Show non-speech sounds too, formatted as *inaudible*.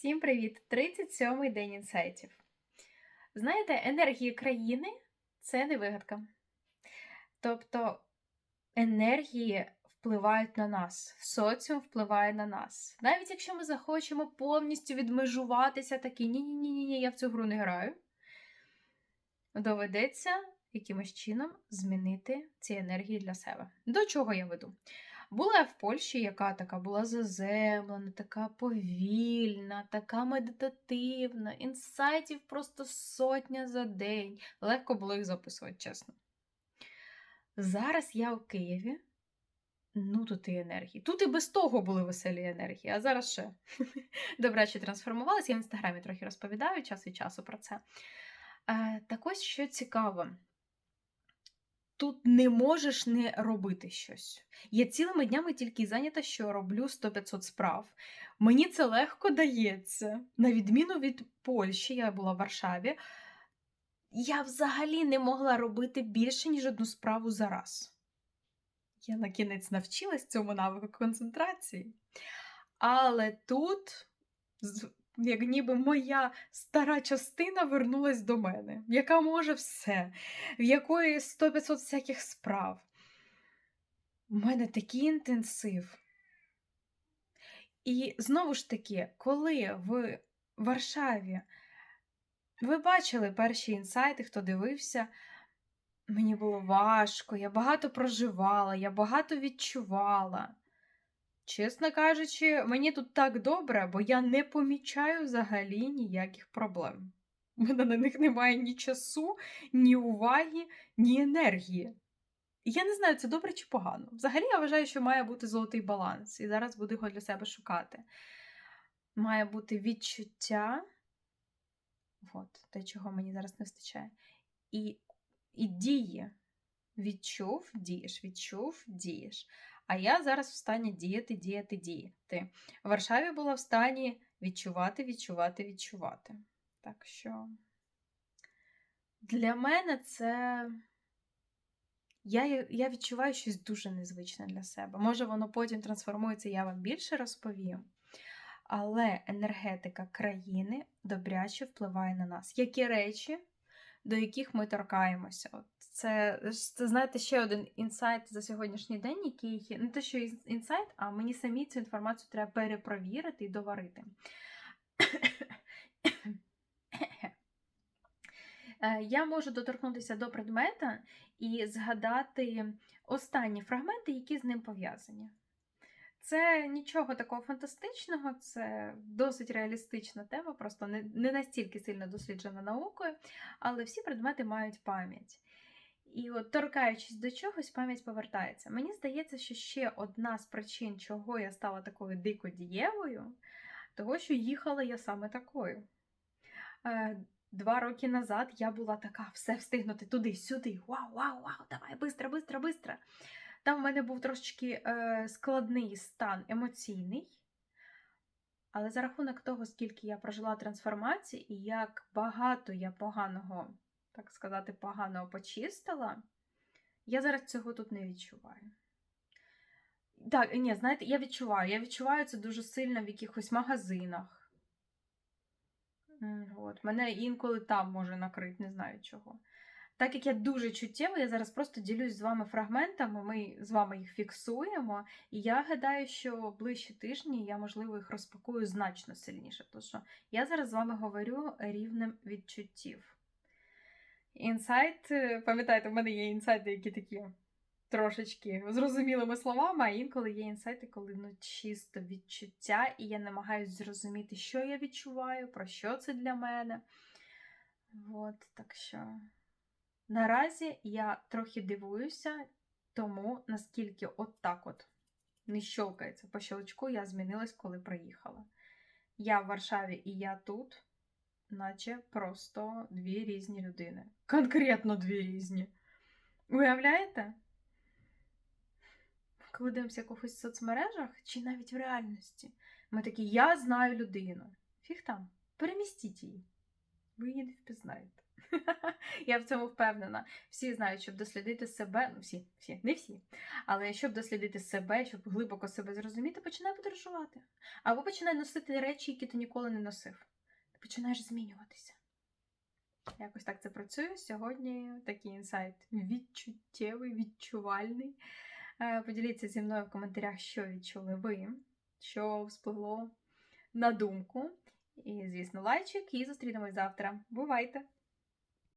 Всім привіт! 37-й день інсайтів. Знаєте, енергії країни це не вигадка. Тобто енергії впливають на нас, соціум впливає на нас. Навіть якщо ми захочемо повністю відмежуватися, такі ні-ні-ні, ні я в цю гру не граю, доведеться якимось чином змінити ці енергії для себе. До чого я веду? Була я в Польщі, яка така була заземлена, така повільна, така медитативна, інсайтів просто сотня за день. Легко було їх записувати, чесно. Зараз я у Києві. Ну, тут і енергії. Тут і без того були веселі енергії, а зараз ще. *laughs* Добре, що трансформувалася, я в інстаграмі трохи розповідаю час від часу про це. Е, Так ось що цікаво тут не можеш не робити щось. Я цілими днями тільки зайнята, що роблю 100-500 справ. Мені це легко дається. На відміну від Польщі, я була в Варшаві, я взагалі не могла робити більше, ніж одну справу за раз. Я на кінець навчилась цьому навику концентрації. Але тут як ніби моя стара частина вернулась до мене, яка може все, в якої 100-500 всяких справ. У мене такий інтенсив. І знову ж таки, коли в Варшаві ви бачили перші інсайти, хто дивився, мені було важко, я багато проживала, я багато відчувала. Чесно кажучи, мені тут так добре, бо я не помічаю взагалі ніяких проблем. У мене на них немає ні часу, ні уваги, ні енергії. я не знаю, це добре чи погано. Взагалі, я вважаю, що має бути золотий баланс, і зараз буду його для себе шукати. Має бути відчуття, от, те, чого мені зараз не вистачає, і, і дії. Відчув, дієш, відчув, дієш. А я зараз в стані діяти, діяти, діяти. В Варшаві була в стані відчувати, відчувати, відчувати. Так що для мене це. Я я відчуваю щось дуже незвичне для себе. Може, воно потім трансформується, я вам більше розповім. Але енергетика країни добряче впливає на нас. Які речі, до яких ми торкаємося? От це, це знаєте, ще один інсайт за сьогоднішній день, який не те, що інсайт, а мені самі цю інформацію треба перепровірити і доварити. *coughs* Е, я можу доторкнутися до предмета і згадати останні фрагменти, які з ним пов'язані. Це нічого такого фантастичного, це досить реалістична тема, просто не не настільки сильно досліджена наукою, але всі предмети мають пам'ять. І от торкаючись до чогось, пам'ять повертається. Мені здається, що ще одна з причин, чого я стала такою дикодієвою, того, що їхала я саме такою. Е, Два роки назад я була така, все встигнути туди-сюди. Вау, вау, вау, давай, бистро, бистро, бистро. Там в мене був трошечки е, складний стан емоційний. Але за рахунок того, скільки я прожила трансформації і як багато я поганого так сказати, погано почистила, я зараз цього тут не відчуваю. Так, ні, знаєте, я відчуваю. Я відчуваю це дуже сильно в якихось магазинах. От. Мене інколи там може накрити, не знаю чого. Так як я дуже чуттєва, я зараз просто ділюсь з вами фрагментами, ми з вами їх фіксуємо, і я гадаю, що ближчі тижні я, можливо, їх розпакую значно сильніше. Тому що я зараз з вами говорю рівнем відчуттів. Інсайт, е, пам'ятаєте, в мене є інсайти, які такі трошечки зрозумілими словами, а інколи є інсайти, коли ну, чисто відчуття, і я намагаюся зрозуміти, що я відчуваю, про що це для мене. От, так що наразі я трохи дивуюся тому, наскільки от так от не щелкається по щелчку, я змінилась, коли приїхала. Я в Варшаві і я тут наче просто дві різні людини. Конкретно дві різні. Уявляєте? Коли дивимося якихось в соцмережах чи навіть в реальності, ми такі, я знаю людину. Фіг там, перемістіть її. Ви її не впізнаєте. *laughs* Я в цьому впевнена. Всі знають, щоб дослідити себе, ну всі, всі, не всі. Але щоб дослідити себе, щоб глибоко себе зрозуміти, починай подорожувати. Або починай носити речі, які ти ніколи не носив. Починаєш змінюватися. Якось так це працює. Сьогодні такий інсайт відчуттєвий, відчувальний. Е, Поділіться зі мною в коментарях, що відчули ви, що вспливло на думку. І, звісно, лайчик, і зустрінемось завтра. Бувайте!